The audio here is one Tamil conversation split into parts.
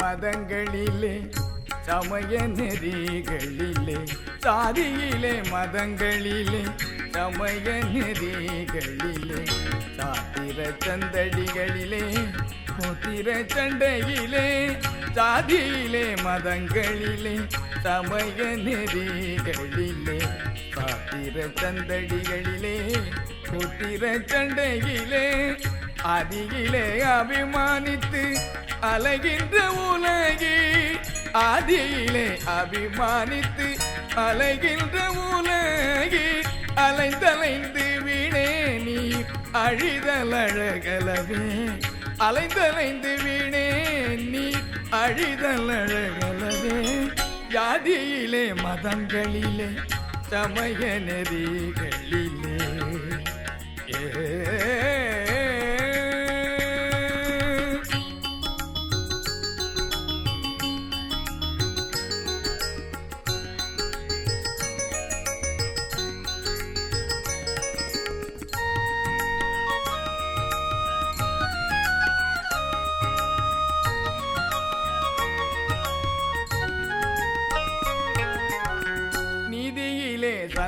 மதங்களிலே சமய நெறிகளிலே சாதியிலே மதங்களிலே சமய நெறிகளிலே சாத்திர சந்தடிகளிலே கோத்திர சண்டையிலே சாதியிலே மதங்களிலே சமய நெறிகளிலே சாத்திர சந்தடிகளிலே கோத்திர சண்டையிலே அதிகிலே அபிமானித்து அலைகின்ற உலகி ஆதியிலே அபிமானித்து அலைகின்ற உலகி அலைந்தலைந்து வீணே நீ அழிதல் அழகலவே. அலைந்தலைந்து வீணே நீ அழிதல் அழகலவே. ஜாதியிலே மதங்களிலே சமய நெறிகளிலே. ஏ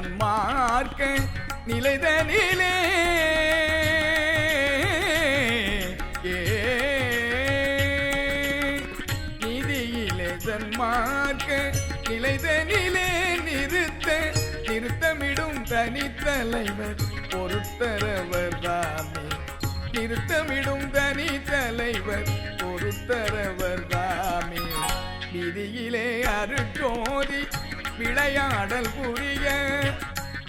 நீதியிலே சன்மார்க்க நிலைதனிலே. ஏ. தன்மார்க்க சன்மார்க்க நிலைதனிலே நிறுத்த நிறுத்தமிடும் தனித்தலைவர் பொறுத்தரவர் தாமே. நிறுத்தமிடும் தனி தலைவர் பொறுத்தரவர் தாமே. விதியிலே அருட்சோதி விளையாடல் புரிய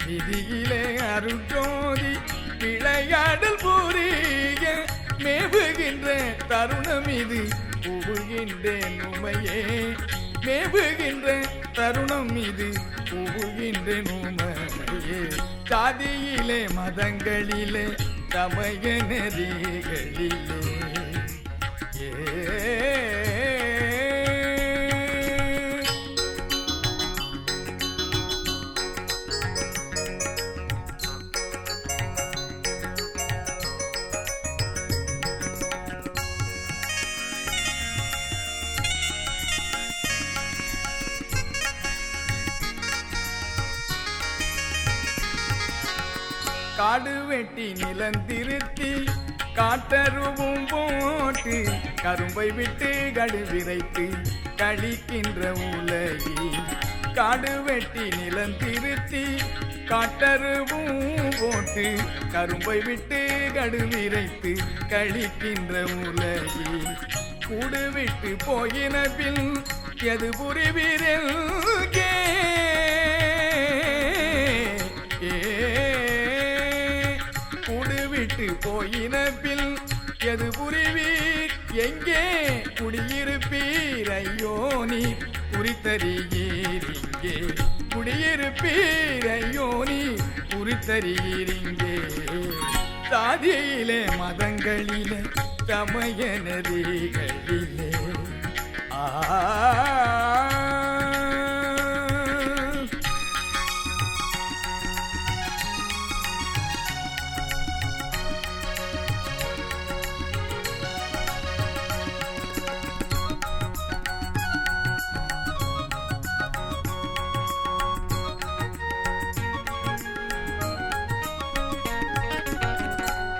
விதியிலே அருட்சோதி விளையாடல் புரிய மேவுகின்ற தருணம் இது. புகுகின்றேன் உமையே மேவுகின்ற தருணம் இது. புகுகின்றேன் உமையே சாதியிலே மதங்களிலே சமய நதிகளிலே நிலந்திருத்தி காட்டருவும் போட்டு கரும்பை விட்டு கடுவிரைத்து கழிக்கின்ற உலகி காடு வெட்டி நிலந்திருத்தி காட்டருவும் போட்டு கரும்பை விட்டு கடுவிரைத்து கழிக்கின்ற உலகி கூடு விட்டு போயின பின் எது புரிவீரல் விட்டு போயின பின் எது புரிவீர்? எங்கே குடியிருப்பீர்? ஐயோ நீ குறித்தறியீர் இங்கே. குடியிருப்பீர்? ஐயோ நீ குறித்தறியீர் இங்கே. சாதியிலே மதங்களிலே சமய நதிகளிலே ஆ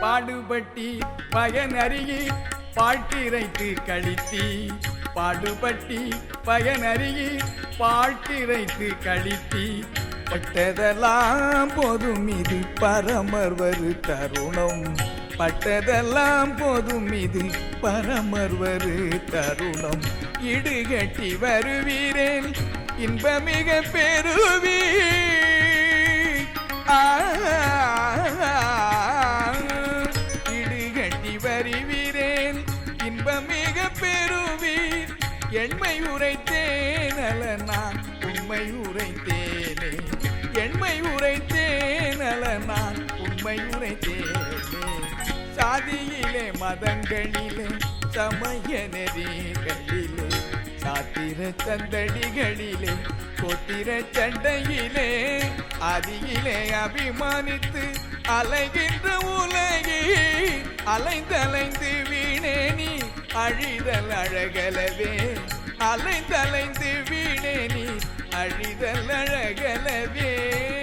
பாடுபட்டி பயனருகி பாட்டிரைத்து கழித்தி. பாடுபட்டி பயனருகி பாட்டிரைத்து கழித்தி. பட்டதெல்லாம் போதும் இது பரமர் வரு தருணம். பட்டதெல்லாம் போதும் இது பரமர் வரு தருணம். இடுகட்டி வருவீரேன் இன்பமிக பெறுவீர். ஆ பெறுவீர் எண்மை உரைத்தேனல நான் உண்மை உரைத்தேனே. எண்மை உரைத்தேனல நான் உண்மை உரைத்தேனே. சாதியிலே மதங்களிலே சமய நெறிகளிலே சாத்திர சந்தடிகளிலே கொத்திர சண்டையிலே அதியிலே அபிமானித்து அலைகின்ற உலகி அலைந்தலைந்து வீணே அழிதல் அழகலவே. அலைந்தலைந்து வீணே நீ. அழிதல் அழகலவே.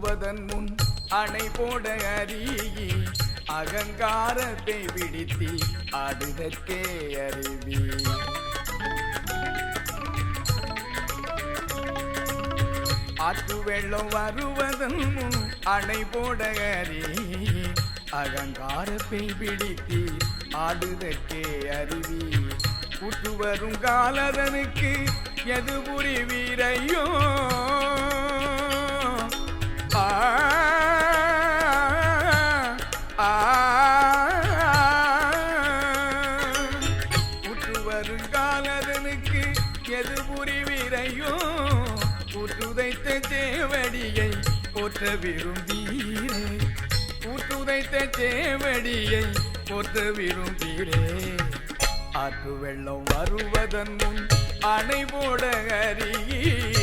வெள்ளம் முன் அணை போட அறியி அகங்காரத்தை விடுத்தி ஆடுதற்கே அறிவி ஆற்று வெள்ளம் வருவதன் முன் அணை போட அறியி அகங்காரத்தை பிடித்தி ஆடுதற்கே அறிவி கூட்டு வரும் காலதனுக்கு எது புரி வீரையோ ஆ கூட்டு எது புரிவீரையோ கூட்டுதைத்த சேவடியை போற்ற விரும்பீரே. கூட்டுதைத்த சேவடியை போற்ற விரும்பீரே. ஆற்று வெள்ளம் வருவதன் முன் அணை போட அறியே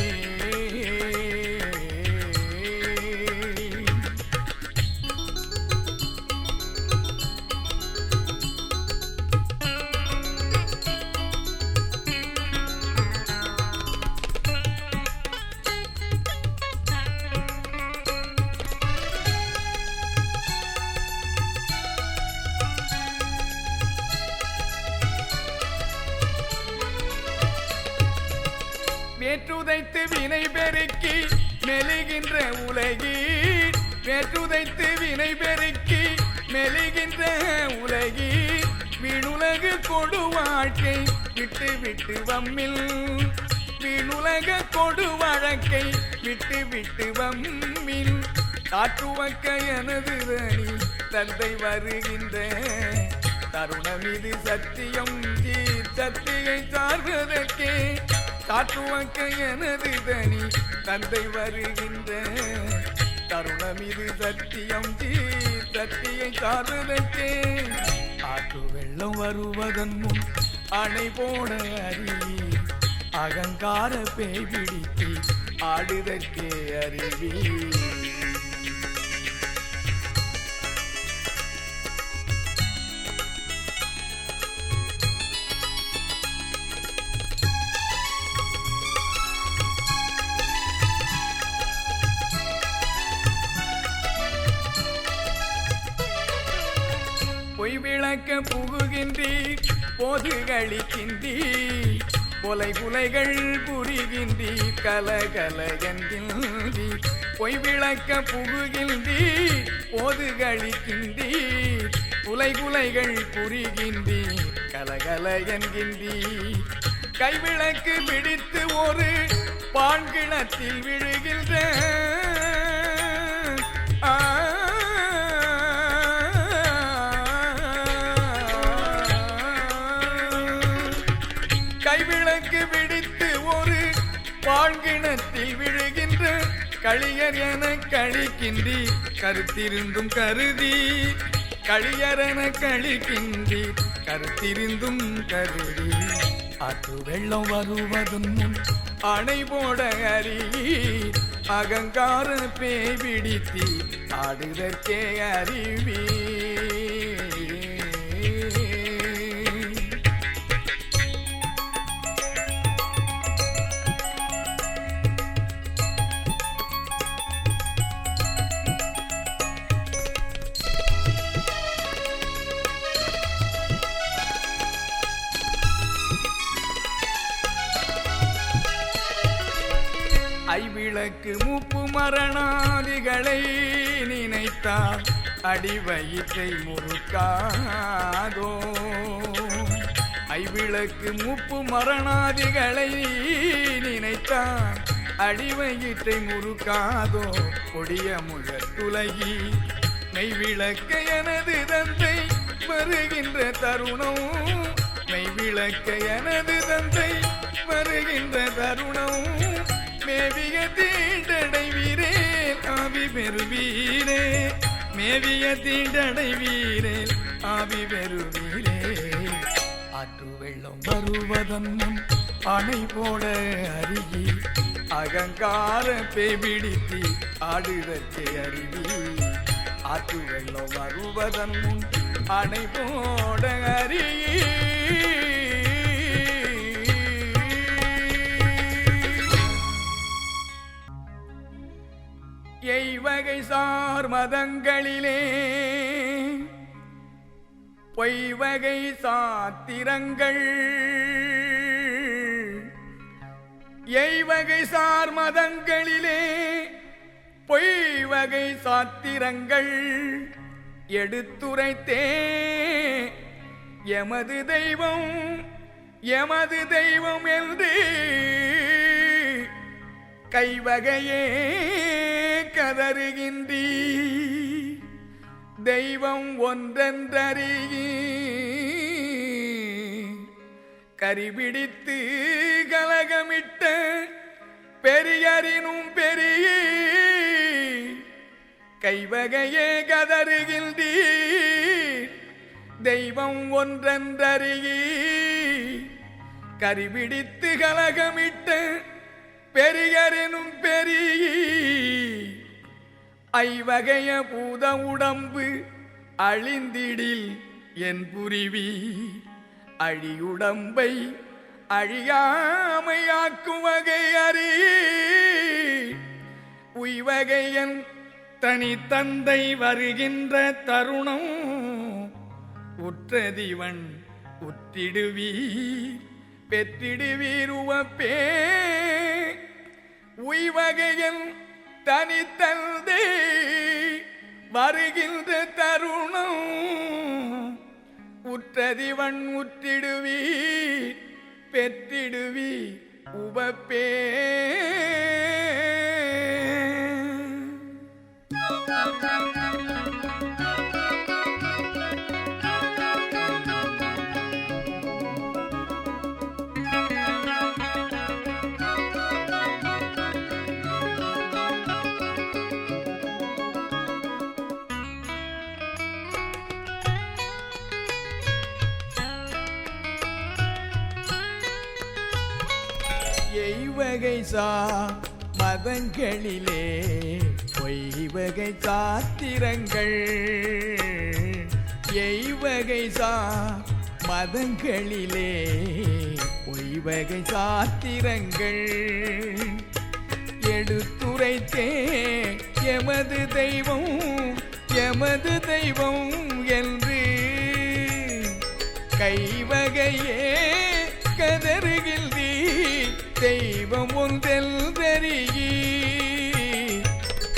விட்டு வம்மில் வீணுலக கொடு வழக்கை விட்டு விட்டு வம்மில் காட்டுவக்க எனது தனி தந்தை வருகின்ற தருணம் இது சத்தியம் ஜீர் சத்தியை சார்வதற்கே காட்டுவக்க எனது தனி தந்தை வருகின்ற தருணம் இது சத்தியம் ஜீர் சத்தியை சார்வதற்கே ஆற்று வெள்ளம் வருவதன் முன் அணை போட அறி அகங்கார பேய் பிடித்து ஆடுதற்கே அறிவி பொய் விளக்க புகுகின்றீர். போது கழிக்கின்றீர் கொலை குலைகள் புரிகின்றி கலகல பொய் விளக்க புகுகின்றி போது கழிக்கின்றீர் குலை குலைகள் புரிகின்றி கலகல என்கின்றீர் கைவிளக்கு பிடித்து ஒரு பான்கிணத்தில் விழுகின்ற பாழ்கிணத்தில் விழுகின்ற களியர் என கழிக்கின்றி கருத்திருந்தும் கருதி. களியரென கழிக்கின்றி கருத்திருந்தும் கருதி. ஆற்று வெள்ளம் வருவதும் அணை போட அறி அகங்கார பேய் பிடித்தி ஆடுதற்கே அறிவீ மரணாதிகளை நினைத்தால் அடிவயிற்றை முறுக்காதோ? ஐவிளக்கு மூப்பு மரணாதிகளை நினைத்தால் அடிவயிற்றை முறுக்காதோ? கொடிய முகத்துலகி மெய்விளக்க எனது தந்தை வருகின்ற தருணம். மெய்விளக்க எனது தந்தை வருகின்ற தருணம். மேவிய தீண்டடைவீரேல் ஆவி பெறுவீரே மேவிய தீண்டடைவீரேல் ஆவி பெறுவீரே ஆற்று வெள்ளம் வருவதன்னும் அணை போட அருகி அகங்கார பேபிடித்தி ஆடுதற்கே அருவி ஆற்று வெள்ளம் வருவதன் முன் அணை போட அருகி. எய்வகை சார் மதங்களிலே. பொய்வகை சாத்திரங்கள். எய்வகை சார் மதங்களிலே. பொய்வகை சாத்திரங்கள். எடுத்துரைத்தே. எமது தெய்வம் எமது தெய்வம் என்று. கைவகையே. கதறுகின்றீ தெய்வம் ஒன்றென்றறியி கரிபிடித்து கலகமிட்ட பெரியறினும் பெரிய கைவகையே கதறுகின்றீர். தெய்வம் ஒன்றென்றறியி கரிபிடித்து கலகமிட்ட பெரியரெனும் பெரிய ஐவகைய பூத உடம்பு அழிந்திடில் என் புரிவி. அழியுடம்பை அழியாமையாக்கும் வகை அறி. உய்வகையன் தனித்தந்தை வருகின்ற தருணம் உற்றதிவன் உற்றிடுவீர். பெற்றிடுவீருவப்பே உய்வகையன் தனித்தந்தே வருகின்ற தருணம் உற்றதிவன் உற்றிடுவி பெற்றிடுவி உபப்பே Thank you. சா மதங்களிலே பொய்வகை சாத்திரங்கள். எய்வகை சா மதங்களிலே பொய்வகை சாத்திரங்கள். எடுத்துரைத்தே எமது தெய்வம் எமது தெய்வம் என்று கைவகையே தெய்வம் ஒன்றெல் தெரியி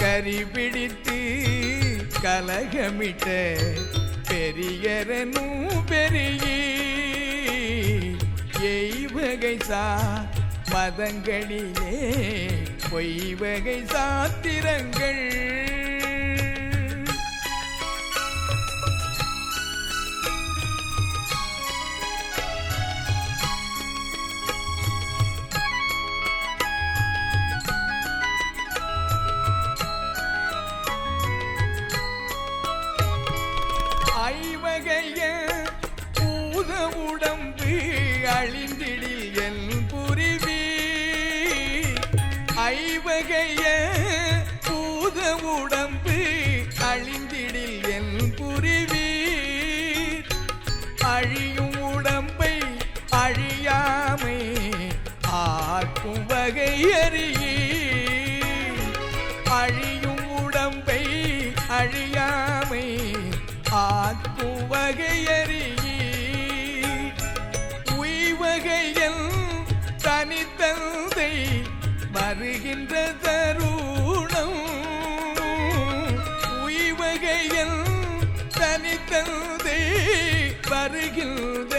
கரிபிடித்து கலகமிட்ட பெரியரனும் பெரியி எய்வகை சா மதங்களிலே பொய்வகை சாத்திரங்கள் வருகையில் தனித்தந்தை வருகின்ற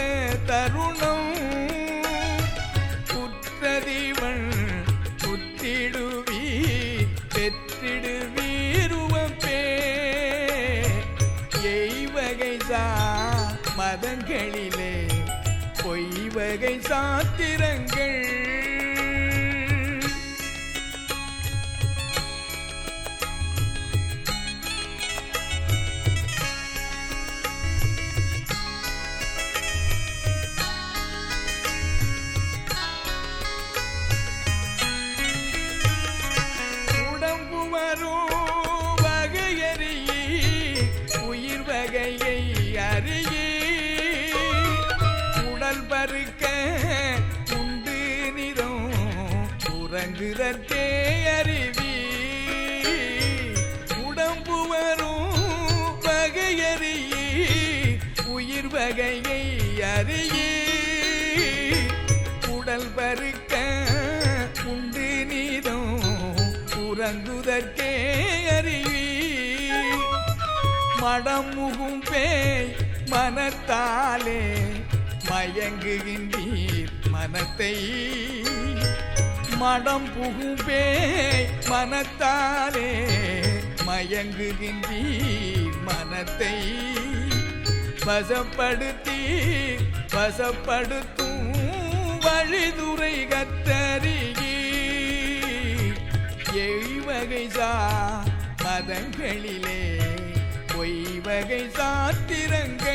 தருணம். புற்றதிவள் புத்திடுவி பெற்றிடுவீருவப்பே எய்வகை சா மதங்களிலே பொய்வகை சாத்திரங்கள் உறங்குதற்கே அருவி உடம்பு வரும் வகையறியே உயிர் வகையை அறியே. உடல் பருக்க உண்டு நீதம் உறங்குதற்கே அறிவி. முகும் பேய் மனத்தாலே மயங்குகின்றீர் மனத்தை. மடம் புகும் மனத்தாலே மயங்குகின்றீர் மனத்தை. வசப்படுத்தி வசப்படுத்தும் வழிதுரை கத்தறியே. எய்வகை சா மதங்களிலே பொய்வகை சாத்திரங்கள்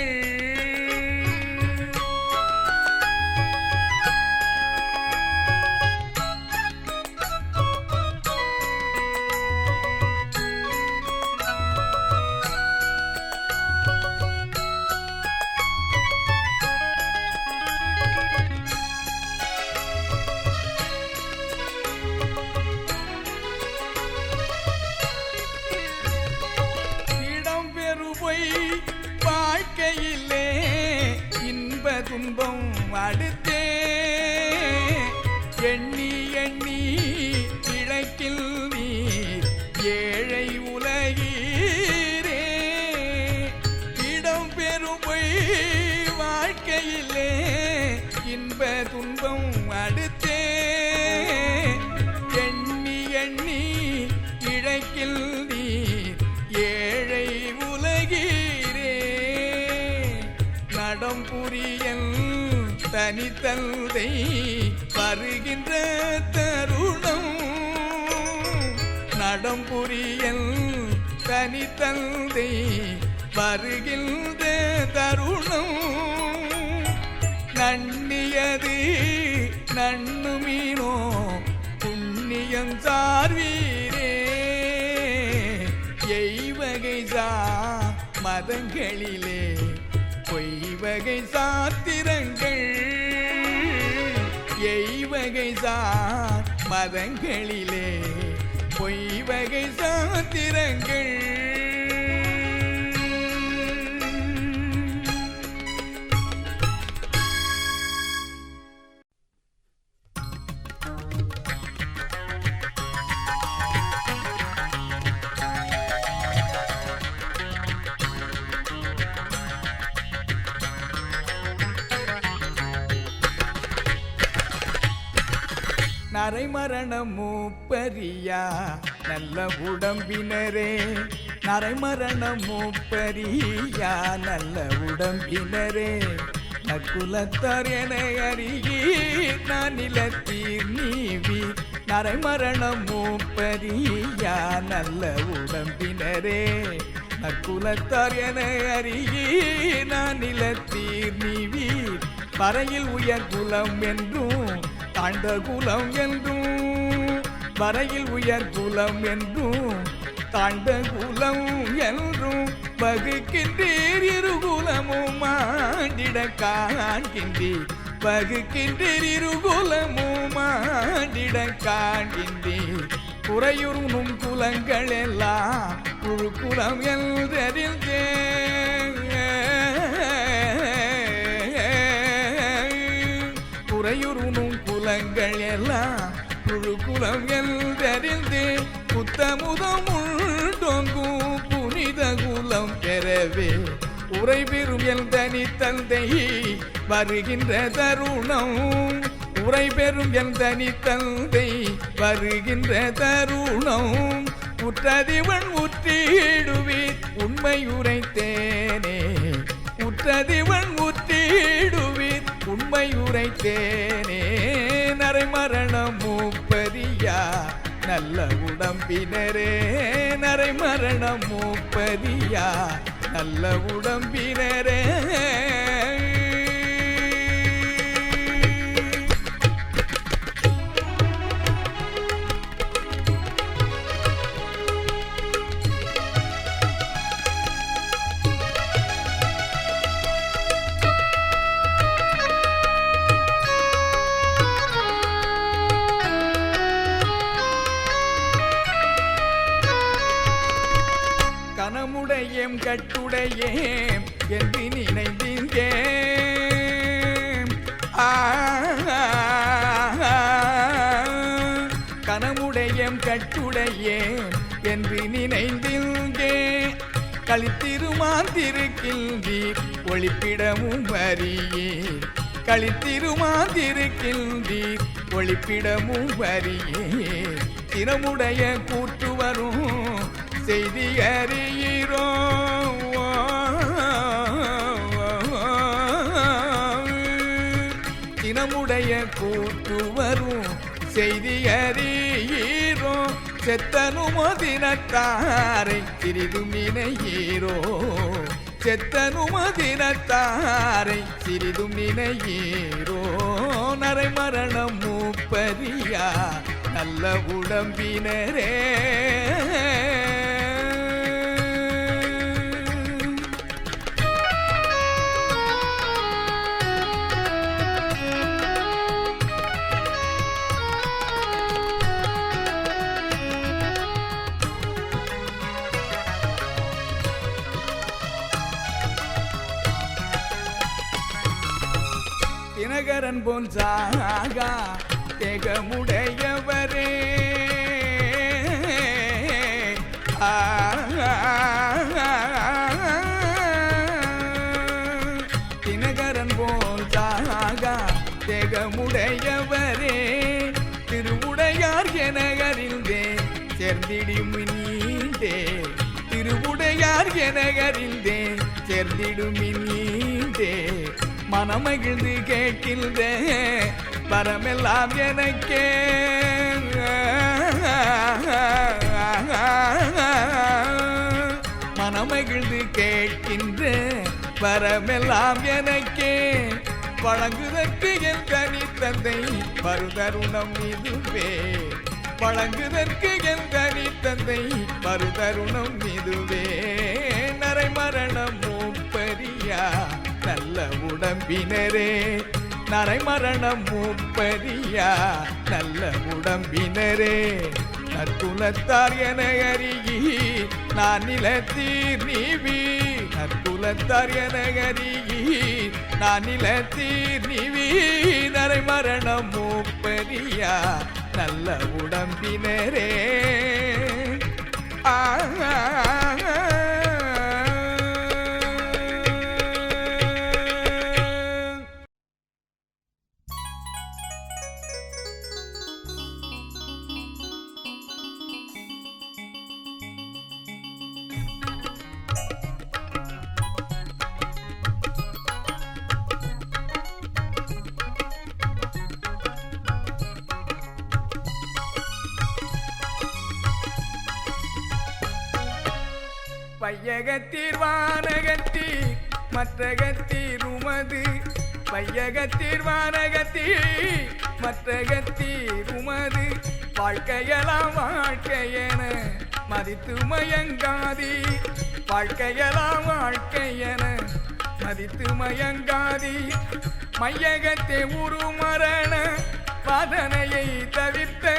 இழைக்கில் நீ ஏழை உலகீரே. நடம்புரியல் தனித்தந்தை வருகின்ற தருணம். நடம்புரியல் தனித்தந்தை வருகின்ற தருணம். நன்னியது நண்ணுமீனோ புண்ணியம் சார்வீ மதங்களிலே பொய்வகை சாத்திரங்கள் எய்வகை சா மதங்களிலே பொய்வகை சாத்திரங்கள். அரை மரணமோ பரியா? நல்ல உடம்பினரே நரைமரணம் பரியா? நல்ல உடம்பினரே நற்குலத்தார் என அருகி நான் நிலத்தீர் நீவி நரைமரணம் பரியா? நல்ல உடம்பினரே நற்குலத்தார் என அருகி நான் நிலத்தீர் நீவி பறையில் உயர் குலம் என்றும் தாண்ட குலம் என்றும் வரையில் உயர் குலம் என்றும் தாண்ட குலம் என்றும் பகுக்கின்றீர் இரு குலமும் ஆண்டிட காண்கின்றீர் பகுக்கின்றீர் இரு குலமும் ஆண்டிட காண்கின்றீர் குறையுறும் குலங்கள் எல்லாம் குழு குலம் என்றறிந்தே குறையுறும் குலங்கள் எல்லாம் குழு குலம் என்றறிந்து புத்தமுதம் உண்டோங்கும் புனித குலம் பெறவே. உரை பெறும் என் தனி தந்தை வருகின்ற தருணம். உரை பெறும் என் தனி தந்தை வருகின்ற தருணம். உற்றதிவன் உற்றிடுவீர் உண்மை உரைத்தேனே உற்றதிவன் உற்றிடுவீர் உண்மை உரைத்தேனே நரைமரணம் மூப்பரியா நல்ல உடம்பினரே நரை நரைமரணம் மூப்பரியா நல்ல உடம்பினரே தினமுடையம் கட்டுடையேம் என்று நினைந்தீங்கே ஆ கனமுடையம் கட்டுடையேம் என்று நினைந்திங்கே களித்திருமாந்திருக்கின்றீர் ஒளிப்பிடமும் வரியேன் களித்திருமாந்திருக்கின்றீர் ஒளிப்பிடமும் வரியே தினமுடைய கூற்று வரும் செய்தி அறிகிறோ தினமுடைய கூற்று வரும் செய்தி அறியீரோ செத்தனுமதினத்தாரை சிறிதும் நினையீரோ. செத்தனுமதினத்தாரை சிறிதும் நினையீரோ. நரை மரணம் மூப்பரியா நல்ல உடம்பினரே. தினகரன் போல் சாகா தேகமுடையவரே. தினகரன் போல் சாகா தேகமுடையவரே. திருவுடையார் என அறிந்தேன் சேர்ந்திடும் நீண்டே திருவுடையார் என அறிந்தேன் சேர்ந்திடும் நீண்டே மனமகிழ்ந்து கேட்கின்றே பரமெல்லாம் எனக்கே. மனமகிழ்ந்து கேட்கின்ற பரமெல்லாம் எனக்கே. வழங்குதற்கு என் தனி தந்தை மறுதருணம் இதுவே. வழங்குதற்கு என் தனி தந்தை மறுதருணம் இதுவே. நரை மரணம் மூப்பரியா. நல்ல உடம்பினரே. நரைமரணம் மூப்பரியா நல்ல உடம்பினரே. நற்குலத்தார் என அருகி நான் நிலத்தீர் நீவி. நற்குலத்தார் என அருகி நான் நிலத்தீர் நீவி. நரைமரணம் மூப்பரியா நல்ல உடம்பினரே. ஆ பையகத்தீர் வானகத்தீர் மற்றகத்தீர் உமது பையகத்தீர் வானகத்தீர் மற்றகத்தீர் உமது வாழ்க்கையெல்லாம் வாழ்க்கையென மதித்து மயங்காதி. வாழ்க்கையெல்லாம் வாழ்க்கையென மதித்து மயங்காதி. மையகத்தை உருமரண வாதனையை தவிர்த்த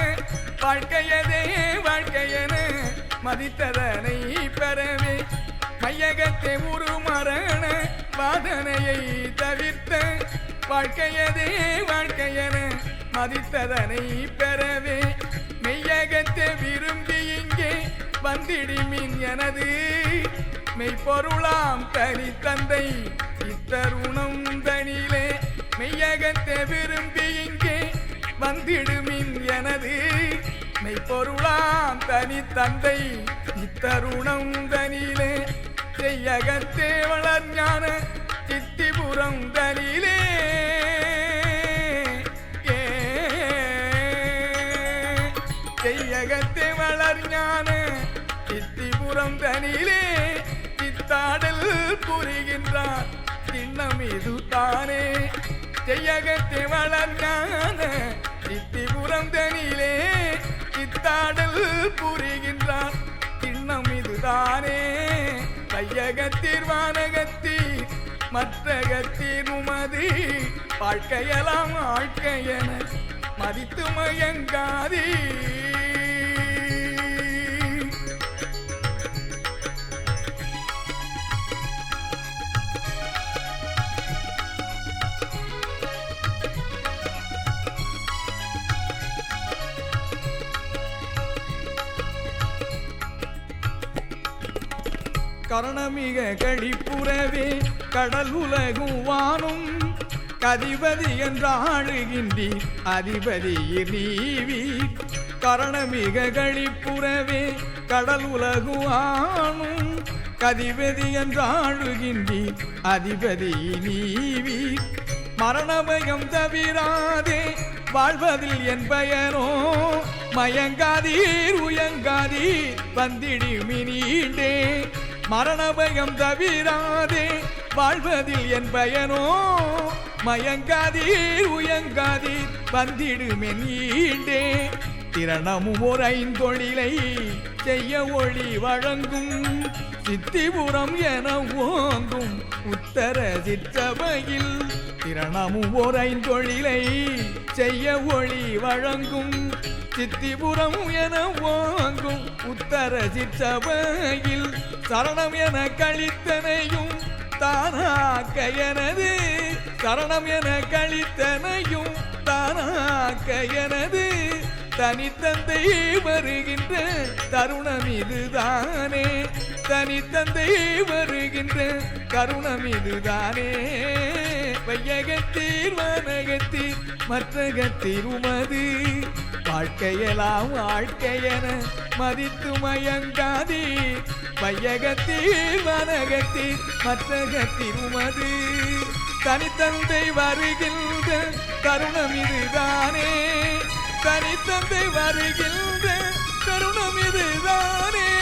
வாழ்க்கையதே வாழ்க்கையென மதித்ததனை பெறவே கையகத்தை மையகத்தை உருமரண வாதனையை தவிர்த்த வாழ்க்கையதே வாழ்க்கையன மதித்ததனை பெறவே மெய்யகத்தை விரும்பி இங்கே வந்திடிமின் எனது மெய்ப்பொருளாம் தனி தந்தை இத்தருணம் தனிலே மெய்யகத்தை விரும்பி இங்கே வந்திடுமின் எனது மெய்ப்பொருளாம் தனி தந்தை இத்தருணம் தனிலே செய்யகத்தே வளர் ஞான சித்திபுரம் தனிலே ஏ செய்யகத்தே வளர் ஞான சித்திபுரம் தனிலே சித்தாடல் புரிகின்றார் சின்னம் இது தானே. செய்யகத்தே வளர் ஞான சித்திபுரம் தனிலே சித்தாடல் புரிகின்றார் சின்னம் இதுதானே கையகத்தீர் வானகத்தி மற்றகத்தீர் உமதி வாழ்க்கையெல்லாம் வாழ்க்கையென மதித்து மயங்காதீ கரணமிக கழிப்புறவே கடல் உலகும் வானும் கதிபதி என்றாழுகின்றி அதிபதியிர் நீவீர் கரணமிக கழிப்புறவே கடல் உலகும் வானும் கதிபதி என்றாழுகின்றி அதிபதி நீவீர் மரணபயம் தவிராதே வாழ்வதில் என் பெயரோ மயங்காதீர் உயங்காதீர் மரண பயம் தவிராதே வாழ்வதில் என் பயனோ மயங்காதீர் உயங்காதீர் வந்திடுமென் ஈண்டே திரணமும் ஒரு ஐந்தொழிலை செய்ய ஒளி வழங்கும் சித்திபுரம் என ஓங்கும் உத்தர சிற்றவையில் திரணமும் ஓர் ஐந்தொழிலை செய்ய ஒளி வழங்கும் சித்திபுரம் என வாங்கும் உத்தர சிற்றவையில் சரணம் என கழித்தனையும் தானாக்க எனது. சரணம் என கழித்தனையும் தானாக்க எனது. தனித்தந்தை வருகின்ற தருணம் இதுதானே. தனித்தந்தை வருகின்ற கருணம் இதுதானே. வையகத்தீர் வனகத்தீர் மற்றகத்தீர் உமது. வாழ்க்கையெல்லாம் வாழ்க்கையென மதித்து மயங்காதி. வையகத்தில் வனகத்தில் மற்றகத்தில் உமது தனித்தந்தை வருகின்ற தருணம் இதுதானே. தனித்தந்தை வருகின்ற தருணம் இதுதானே.